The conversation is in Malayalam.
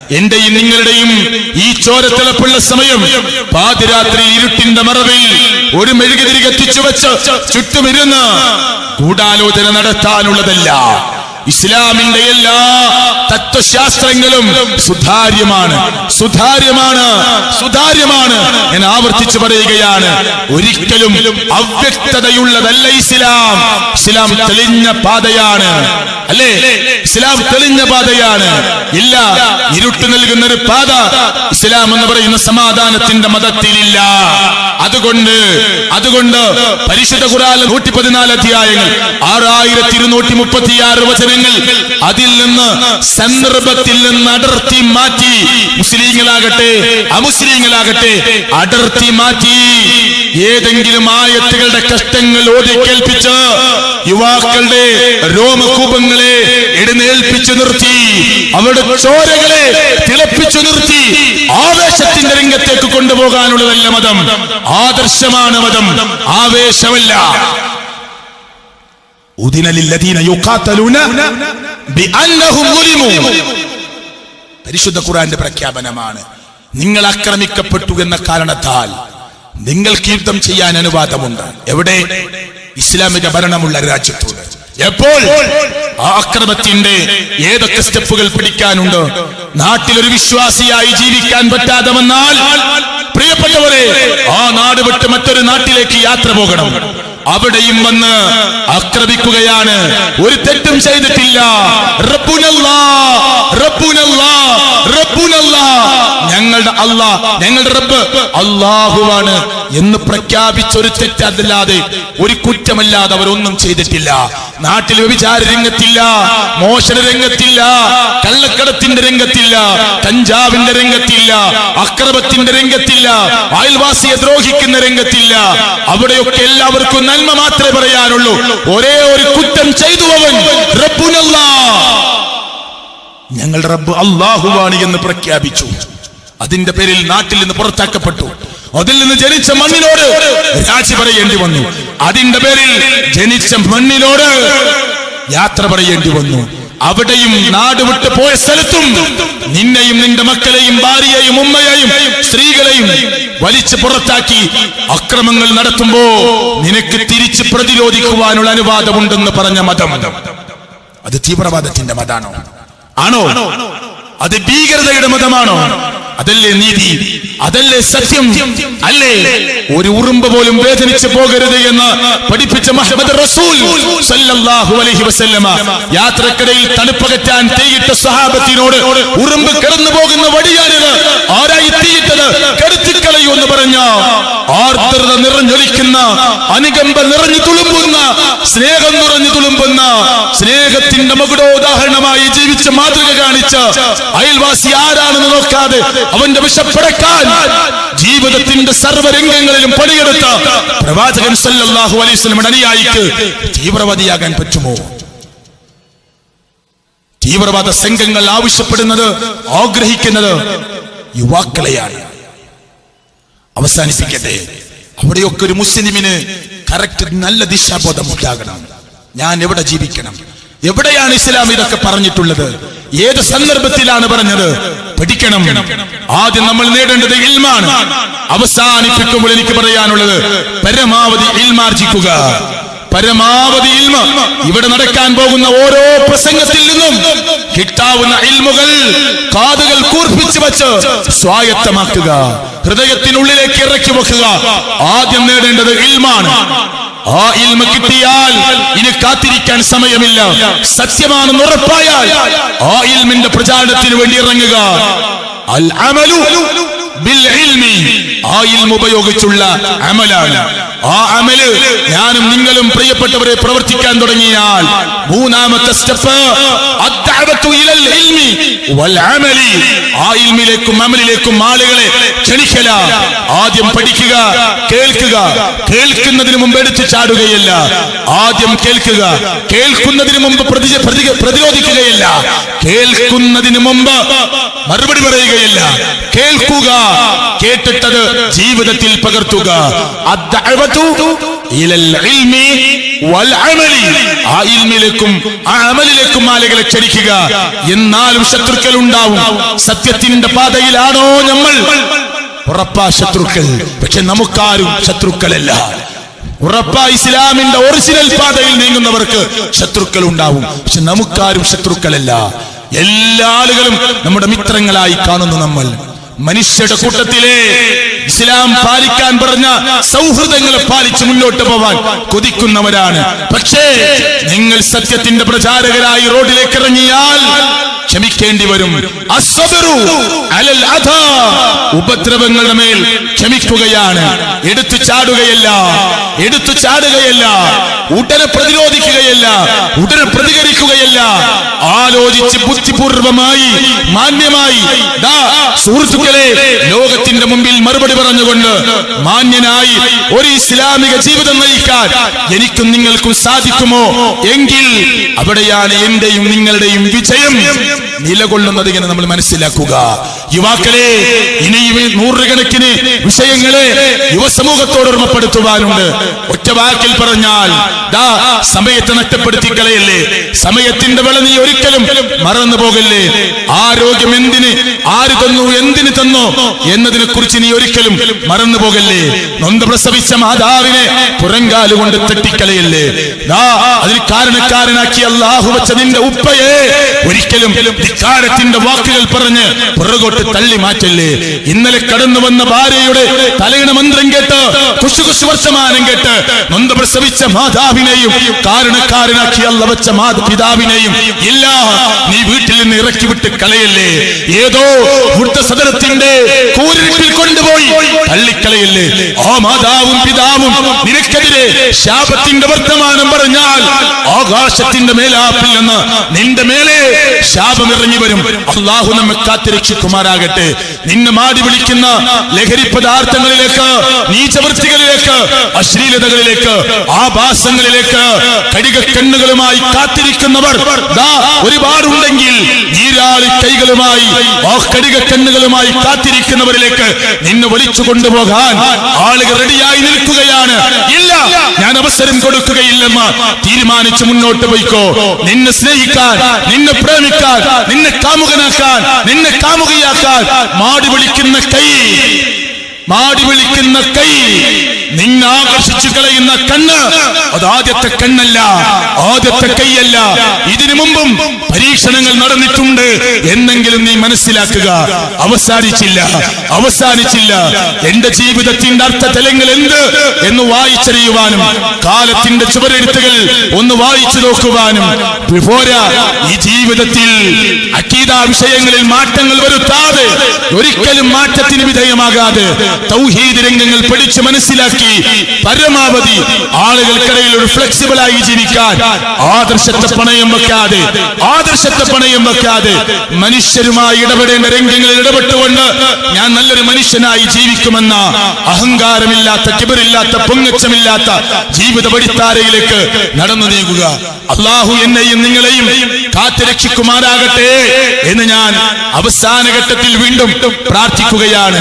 എന്റെയും നിങ്ങളുടെയും ഈ ചോരത്തിളപ്പുള്ള സമയം പാതിരാത്രി ഇരുട്ടിന്റെ മറവിൽ ഒരു മെഴുകുതിരി കത്തിച്ചു വെച്ച് ചുറ്റുമിരുന്ന് ഗൂഢാലോചന നടത്താനുള്ളതല്ല. ഇസ്ലാമിന്റെ എല്ലാ തത്വശാസ്ത്രങ്ങളും സുതാര്യമാണ്. സുതാര്യമാണ്. സുതാര്യമാണ്. ഞാൻ ആവർത്തിച്ചു പറയുകയാണ്. ഒരിക്കലും അവ്യക്തതയുള്ളതല്ല ഇസ്ലാം. ഇസ്ലാം തെളിഞ്ഞ പാതയാണ്. അല്ലേ? ഇസ്ലാം തെളിഞ്ഞ പാതയാണ്. ഇല്ല ഇരുട്ട് നൽകുന്ന ഒരു പാത ഇസ്ലാം എന്ന് പറയുന്ന സമാധാനത്തിന്റെ മതത്തിലില്ല. അതുകൊണ്ട് അതുകൊണ്ട് പരിശുദ്ധ ഖുറാൻ നൂറ്റി പതിനാല് അധ്യായങ്ങൾ ആറായിരത്തി ഇരുന്നൂറ്റി വചനങ്ങൾ അതിൽ നിന്ന് സന്ദർഭത്തിൽ നിന്ന് അടർത്തി മാറ്റി മുസ്ലിങ്ങളാകട്ടെ അമുസ്ലിങ്ങളാകട്ടെ അടർത്തി മാറ്റി. ഏതെങ്കിലും ആയത്തുകളുടെ കഷ്ടങ്ങൾ ഓതി കേൾപ്പിച്ച് യുവാക്കളുടെ രോമകൂപങ്ങളെ എഴുന്നേൽപ്പിച്ചു നിർത്തി അവരുടെ ചോരകളെ തിളപ്പിച്ചു നിർത്തി ആവേശത്തിന്റെ രംഗത്തേക്ക് കൊണ്ടുപോകാനുള്ളതല്ല മതം. ആദർശമാണ് മതം. ആവേശമല്ല. പരിശുദ്ധ ഖുർആന്റെ പ്രഖ്യാപനമാണ്. നിങ്ങൾ ആക്രമിക്കപ്പെട്ടു എന്ന കാരണത്താൽ നിങ്ങൾ യുദ്ധം ചെയ്യാൻ അനുവാദമുണ്ട്. എവിടെ? ഇസ്ലാമിക ഭരണമുള്ള രാജ്യത്തോട്. എപ്പോൾ? ആക്രമത്തിന്റെ ഏതൊക്കെ സ്റ്റെപ്പുകൾ പിടിക്കാനുണ്ട്? നാട്ടിലൊരു വിശ്വാസിയായി ജീവിക്കാൻ പറ്റാതെ വന്നാൽ പ്രിയപ്പെട്ടവരെ ആ നാട് വിട്ട് മറ്റൊരു നാട്ടിലേക്ക് യാത്ര പോകണം. അവിടെയും വന്ന് ആക്രമിക്കുകയാണ് ഒരു തെറ്റും ചെയ്തിട്ടില്ല റബ്ബുനല്ലാ, റബ്ബുനല്ലാ, റബ്ബുനല്ലാ. ഞങ്ങളുടെ അള്ളാഹ് ഞങ്ങളുടെ റബ്ബ് അള്ളാഹുവാണ് എന്ന് പ്രഖ്യാപിച്ച ഒരു തെറ്റല്ലാതെ ഒരു കുറ്റമല്ലാതെ അവരൊന്നും ചെയ്തിട്ടില്ല. നാട്ടിൽ വ്യഭിചാര രംഗത്തില്ല മോഷണ രംഗത്തില്ല കള്ളക്കടത്തിന്റെ രംഗത്തില്ല കഞ്ചാവിന്റെ രംഗത്തില്ല അക്രമത്തിന്റെ രംഗത്തില്ല അയൽവാസിയെ ദ്രോഹിക്കുന്ന രംഗത്തില്ല. അവിടെയൊക്കെ എല്ലാവർക്കും നന്മ മാത്രമേ പറയാനുള്ളൂ. ഒരേ ഒരു കുറ്റം ചെയ്തു അവൻ റബ്ബുനല്ലാ. ഞങ്ങളുടെ റബ്ബ് അള്ളാഹുവാണ് എന്ന് പ്രഖ്യാപിച്ചു. അതിന്റെ പേരിൽ നാട്ടിൽ നിന്ന് പുറത്താക്കപ്പെട്ടു. അതിൽ നിന്ന് ജനിച്ച മണ്ണിനോട് രാജി പറയേണ്ടി വന്നു. അതിന്റെ പേരിൽ ജനിച്ച മണ്ണിനോട് യാത്ര പറയേണ്ടി വന്നു. അവിടെയും നാട് വിട്ട് പോയ സ്ഥലത്തും നിന്നെയും നിന്റെ മക്കളെയും ഭാര്യയെയും ഉമ്മയെയും സ്ത്രീകളെയും വലിച്ചു പുറത്താക്കി അക്രമങ്ങൾ നടത്തുമ്പോ നിനക്ക് തിരിച്ച് പ്രതിരോധിക്കുവാനുള്ള അനുവാദമുണ്ടെന്ന് പറഞ്ഞ മതം. അത് തീവ്രവാദത്തിന്റെ മതാണോ? ആണോ? അത് ഭീകരതയുടെ മതമാണോ? അതല്ലേ നീതി? അതല്ലേ സത്യം? അല്ലേ? ഒരു ഉറുമ്പ് പോലും വേദനിച്ചു പോകരുത് എന്ന് പഠിപ്പിച്ച മുഹമ്മദ് റസൂൽ സല്ലല്ലാഹു അലൈഹി വസല്ലമ യാത്രക്കിടയിൽ തണുപ്പകറ്റാൻ തീയിട്ട സഹാബത്തിനോട് ഉറുമ്പ് കിടന്നു പോകുന്ന വഴിയാണിത്. ആരായി തീയിട്ടത് കെടുത്തിക്കളയൂ എന്ന് പറഞ്ഞ ആർദ്രത നിറഞ്ഞൊലിക്കുന്ന അനുകമ്പ നിറഞ്ഞു തുളുമ്പുന്ന സ്നേഹം നിറഞ്ഞു തുളുമ്പുന്ന സ്നേഹത്തിന്റെ മകുടോദാഹരണമായി ജീവിച്ച മാതൃക കാണിച്ച അയൽവാസി ആരാണെന്ന് നോക്കാതെ അവന്റെ വിഷപ്പെടക്കാൻ ജീവിതത്തിന്റെ സർവരംഗങ്ങളിലും പണിയെടുത്ത പ്രവാചകൻ സല്ലാഹു അലൈഹി അനുയായിക്ക് തീവ്രവാദിയാകാൻ പറ്റുമോ? തീവ്രവാദ സംഘങ്ങൾ ആവശ്യപ്പെടുന്നത് ആഗ്രഹിക്കുന്നത് യുവാക്കളെയാണ്. അവസാനിപ്പിക്കട്ടെ. അവിടെയൊക്കെ ഒരു മുസ്ലിമിന് കറക്റ്റ് നല്ല ദിശാബോധം ഉണ്ടാകണം ഞാൻ എവിടെ ജീവിക്കണം? എവിടെയാണ് ഇസ്ലാം ഇതൊക്കെ പറഞ്ഞിട്ടുള്ളത്? ഏത് സന്ദർഭത്തിലാണ് പറഞ്ഞത്? പഠിക്കണം. ആദ്യം നമ്മൾ നേടേണ്ടത് ഇൽമാണ്. അവസാനിപ്പിക്കുമ്പോൾ എനിക്ക് പറയാനുള്ളത് പരമാവധി ഇൽമാർജിക്കുക. പരമാവധി ഇൽമ ഇവിടെ നടക്കാൻ പോകുന്ന ഓരോ പ്രസംഗത്തിൽ നിന്നും കിട്ടാവുന്ന ഇൽമുകൾ കാതുകൾ കൂർപ്പിച്ചു വെച്ച് സ്വായത്തമാക്കുക. ഹൃദയത്തിനുള്ളിലേക്ക് ഇറക്കി വെക്കുക. ആദ്യം നേടേണ്ടത് ഇൽമാണ്. ആ ഇൽമ കിട്ടിയാൽ ഇനി കാത്തിരിക്കാൻ സമയമില്ല. സത്യമാണെന്ന് ഉറപ്പായാൽ ആ ഇൽമിന്റെ പ്രചാരണത്തിന് വേണ്ടി ഇറങ്ങുക. അൽ അമലു ബിൽ ഇൽമി. ആ ഇൽമ ഉപയോഗിച്ചുള്ള അമലാണ്. ആ അമൽ ഞാനും നിങ്ങളും പ്രിയപ്പെട്ടവരെ പ്രവർത്തിക്കാൻ തുടങ്ങിയാൽ മൂന്നാമത്തെ സ്റ്റെപ്പ് ആ ആദ്യം പഠിക്കുക കേൾക്കുക. കേൾക്കുന്നതിന് മുമ്പ് എടുത്തു ചാടുകയല്ല. ആദ്യം കേൾക്കുക. കേൾക്കുന്നതിന് മുമ്പ് പ്രതി- പ്രതി- പ്രതിരോധിക്കുകയല്ല. കേൾക്കുന്നതിന് മുമ്പ് മറുപടി പറയുകയല്ല. കേൾക്കുക കേട്ടിട്ടത് ജീവിതത്തിൽ പകർത്തുക. ആ ആ ആളുകളെ ക്ഷണിക്കുക എന്നാലും ശത്രുക്കൾ ഉണ്ടാവും സത്യത്തിന്റെ പാതയിലാണോ നമ്മൾ? ഉറപ്പാ ശത്രുക്കൾ. പക്ഷെ നമുക്കാരും ശത്രുക്കളല്ല. ഉറപ്പാ ഇസ്ലാമിന്റെ ഒറിജിനൽ പാതയിൽ നീങ്ങുന്നവർക്ക് ശത്രുക്കൾ ഉണ്ടാവും പക്ഷെ നമുക്കാരും ശത്രുക്കളല്ല. എല്ലാ ആളുകളും നമ്മുടെ മിത്രങ്ങളായി കാണുന്നു നമ്മൾ. മനുഷ്യരുടെ കൂട്ടത്തിലെ ഇസ്ലാം പാലിക്കാൻ പറഞ്ഞ സൗഹൃദങ്ങളെ പാലിച്ച് മുന്നോട്ട് പോവാൻ കൊതിക്കുന്നവരാണ്. പക്ഷേ നിങ്ങൾ സത്യത്തിന്റെ പ്രചാരകരായി റോഡിലേക്ക് ഇറങ്ങിയാൽ ക്ഷമിക്കേണ്ടി വരും. അലൽ. ഉപദ്രവങ്ങളുടെ മേൽ ക്ഷമിക്കുകയാണ്. എടുത്തു ചാടുകയല്ല എടുത്തു ചാടുകയല്ല ഉടനെ പ്രതിരോധിക്കുകയല്ല ഉടനെ പ്രതികരിക്കുകയല്ല. ആലോചിച്ച് ബുദ്ധിപൂർവമായി മാന്യമായി സുഹൃത്തുക്കളെ ലോകത്തിന്റെ മുമ്പിൽ മറുപടി പറഞ്ഞുകൊണ്ട് മാന്യനായി ഒരു ഇസ്ലാമിക ജീവിതം നയിക്കാൻ എനിക്കും നിങ്ങൾക്കും സാധിക്കുമോ? എങ്കിൽ അവിടെയാണ് എന്റെയും നിങ്ങളുടെയും വിജയം. നിലകൊള്ളുന്നത് നമ്മൾ മനസ്സിലാക്കുക. യുവാക്കളെ ഇനിയും നൂറുകണക്കിന് വിഷയങ്ങളെ യുവസമൂഹത്തോട് ഓർമ്മപ്പെടുത്തുവാനുണ്ട്. ഒറ്റ വാക്കിൽ പറഞ്ഞാൽ ദാ സമയത്തെ നഷ്ടപ്പെടുത്തി കളയല്ലേ. സമയത്തിന്റെ വിള നീ ഒരിക്കലും മറന്നു പോകല്ലേ. ആരോഗ്യം എന്തിന് ആര് തന്നു എന്തിന് തന്നു എന്നതിനെ കുറിച്ച് നീ ഒരിക്കലും മറന്നു പോകല്ലേ. നൊന്ത് പ്രസവിച്ച മാതാവിനെ പുറങ്കാൽ കൊണ്ട് തട്ടിക്കളയല്ലേ. അതിന് കാരണക്കാരനാക്കി അല്ലാഹു വെച്ച നിന്റെ ഉപ്പയെ ഒരിക്കലും ധിക്കാരത്തിന്റെ വാക്കുകൾ പറഞ്ഞ് പുറകോട്ട് തള്ളി മാറ്റല്ലേ? ഇന്നലെ കടന്നു വന്ന ഭാര്യയുടെ തലയിണ മന്ത്രം കേട്ട് കുശു കുശു വർത്തമാനം കേട്ട് നൊന്ത് പ്രസവിച്ച മാതാവിനെയും കാരണക്കാരനാക്കി അല്ല വെച്ച മാതാപിതാവിനെയും ഇല്ല നീ വീട്ടിൽ നിന്ന് ഇറക്കി വിട്ട് കളയല്ലേ? ഏതോ വൃദ്ധസദനത്തിന്റെ കൂരിരുട്ടിൽ കൊണ്ടുപോയി തള്ളിക്കളയല്ലേ? ആ മാതാവും പിതാവും നിനക്കെതിരെ ശാപത്തിന്റെ വർത്തമാനം പറഞ്ഞാൽ ആകാശത്തിന്റെ മേലാപ്പിൽ നിന്ന് നിന്റെ മേലെ ശാപം ഇറങ്ങി വരും. അള്ളാഹു നമ്മെ കാത്തിരക്ഷിക്കുമാരാകട്ടെ നിന്നെ മാടി വിളിക്കുന്ന ലഹരി പദാർത്ഥങ്ങളിലേക്ക് നീചവൃത്തികളിലേക്ക് അശ്ലീലതകളിലേക്ക് ആഭാസങ്ങളിലേക്ക് കടികക്കണ്ണുകളുമായി കാത്തിരിക്കുന്നവർ ഒരുപാടുണ്ടെങ്കിൽ കൈകളുമായി കണ്ണുകളുമായി കാത്തിരിക്കുന്നവരിലേക്ക് നിന്നെ വലിച്ചു കൊണ്ടുപോകാൻ ആളുകൾ റെഡിയായി നിൽക്കുകയാണ്. ഇല്ല ഞാൻ അവസരം കൊടുക്കുകയില്ലെന്ന് തീരുമാനിച്ച് മുന്നോട്ട് പോയിക്കോ. നിന്നെ സ്നേഹിക്കാൻ നിന്നെ പ്രേമിക്കാൻ നിന്നെ കാമുകനാക്കാൻ നിന്നെ കാമുകയാക്കാൻ മാടി വിളിക്കുന്ന കൈ മാടി വിളിക്കുന്ന കൈ നിന്നെ ആകർഷിച്ചു കളയുന്ന കണ്ണ് അത് ആദ്യത്തെ കണ്ണല്ല ആദ്യത്തെ കൈയല്ല. ഇതിനു മുമ്പും പരീക്ഷണങ്ങൾ നടന്നിട്ടുണ്ട്. എന്നെങ്കിലും നീ മനസ്സിലാക്കുക. അവസാനിച്ചില്ല. അവസാനിച്ചില്ല. എന്റെ ജീവിതത്തിന്റെ അർത്ഥതലങ്ങൾ എന്ത് എന്ന് വായിച്ചറിയുവാനും കാലത്തിന്റെ ചുവരെഴുത്തുകൾ ഒന്ന് വായിച്ചു നോക്കുവാനും. പോരാ. ഈ ജീവിതത്തിൽ അക്കീത വിഷയങ്ങളിൽ മാറ്റങ്ങൾ വരുത്താതെ ഒരിക്കലും മാറ്റത്തിന് വിധേയമാകാതെ തൗഹീദ് രംഗങ്ങൾ പഠിച്ചു മനസ്സിലാക്കി പരമാവധി ആളുകൾക്കിടയിൽ ഒരു ഫ്ലെക്സിബിൾ ആയി ജീവിക്കാൻ ആദർശത്തെ പണയം വെക്കാതെ ആദർശത്തെ പണയം വെക്കാതെ മനുഷ്യരുമായി ഇടപെടേണ്ട രംഗങ്ങളിൽ ഇടപെട്ടുകൊണ്ട് ഞാൻ നല്ലൊരു മനുഷ്യനായി ജീവിക്കുമെന്ന അഹങ്കാരമില്ലാത്ത കിബറില്ലാത്ത പൊങ്ങച്ചമില്ലാത്ത ജീവിത പടിത്താരയിലേക്ക് നടന്നു നീങ്ങുക. അള്ളാഹു എന്നെയും നിങ്ങളെയും കാത്തുരക്ഷിക്കുമാറാകട്ടെ എന്ന് ഞാൻ അവസാന ഘട്ടത്തിൽ വീണ്ടും പ്രാർത്ഥിക്കുകയാണ്.